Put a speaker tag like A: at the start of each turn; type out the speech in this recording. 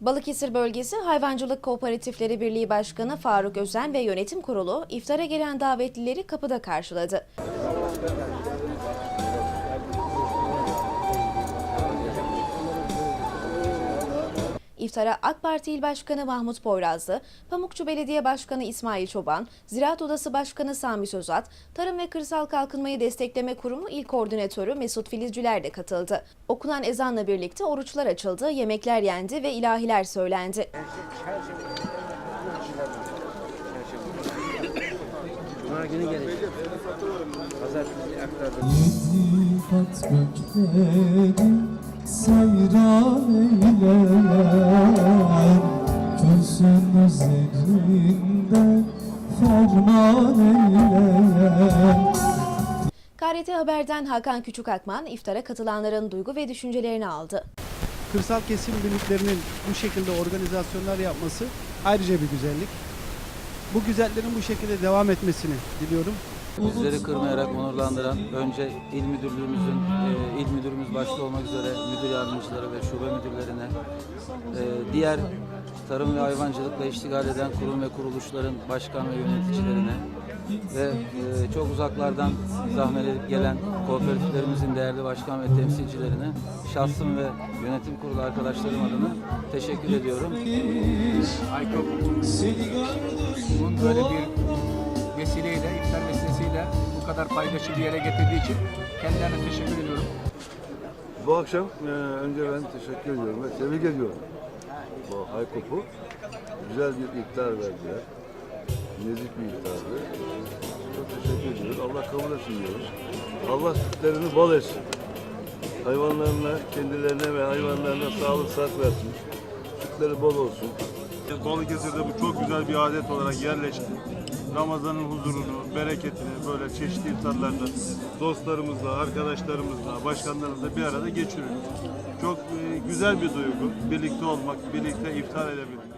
A: Balıkesir Bölgesi Hayvancılık Kooperatifleri Birliği Başkanı Faruk Özen ve yönetim kurulu iftara gelen davetlileri kapıda karşıladı. İftara AK Parti İl Başkanı Mahmut Poyrazlı, Pamukçu Belediye Başkanı İsmail Çoban, Ziraat Odası Başkanı Sami Sözat, Tarım ve Kırsal Kalkınmayı Destekleme Kurumu İl Koordinatörü Mesut Filizcüler de katıldı. Okunan ezanla birlikte oruçlar açıldı, yemekler yendi ve ilahiler söylendi.
B: Cuma günü gelecek. Pazartesi aktardım.
C: Sayran eyleyen Könsün üzerinde ferman eyleyen
A: KRT Haber'den Hakan Küçükakman iftara katılanların duygu ve düşüncelerini aldı.
D: kırsal kesim birliklerinin bu şekilde organizasyonlar yapması ayrıca bir güzellik. Bu güzellerin bu şekilde devam etmesini diliyorum.
E: Bizleri kırmayarak onurlandıran önce il müdürlüğümüzün, e, il müdürümüz başta olmak üzere müdür yardımcıları ve şube müdürlerine, e, diğer tarım ve hayvancılıkla iştigal eden kurum ve kuruluşların başkan ve yöneticilerine ve e, çok uzaklardan zahmet edip gelen kooperatiflerimizin değerli başkan ve temsilcilerine şahsım ve yönetim kurulu arkadaşlarım adına teşekkür ediyorum.
F: Bunun böyle bir kadar paydaşı bir yere getirdiği için kendilerine teşekkür ediyorum.
G: Bu akşam e, önce ben teşekkür ediyorum ve tebrik ediyorum. Bu Haykop'u güzel bir iftar verdiler. Nezik bir iftardı. Çok teşekkür ediyoruz. Allah kabul etsin diyoruz. Allah sütlerini bol etsin. Hayvanlarına, kendilerine ve hayvanlarına sağlık sıhhat versin. Sütleri bol olsun.
H: Balıkesir'de bu çok güzel bir adet olarak yerleşti. Ramazan'ın huzurunu, bereketini böyle çeşitli iftarlarda dostlarımızla, arkadaşlarımızla, başkanlarımızla bir arada geçiriyoruz. Çok e, güzel bir duygu. Birlikte olmak, birlikte iftar edebilmek.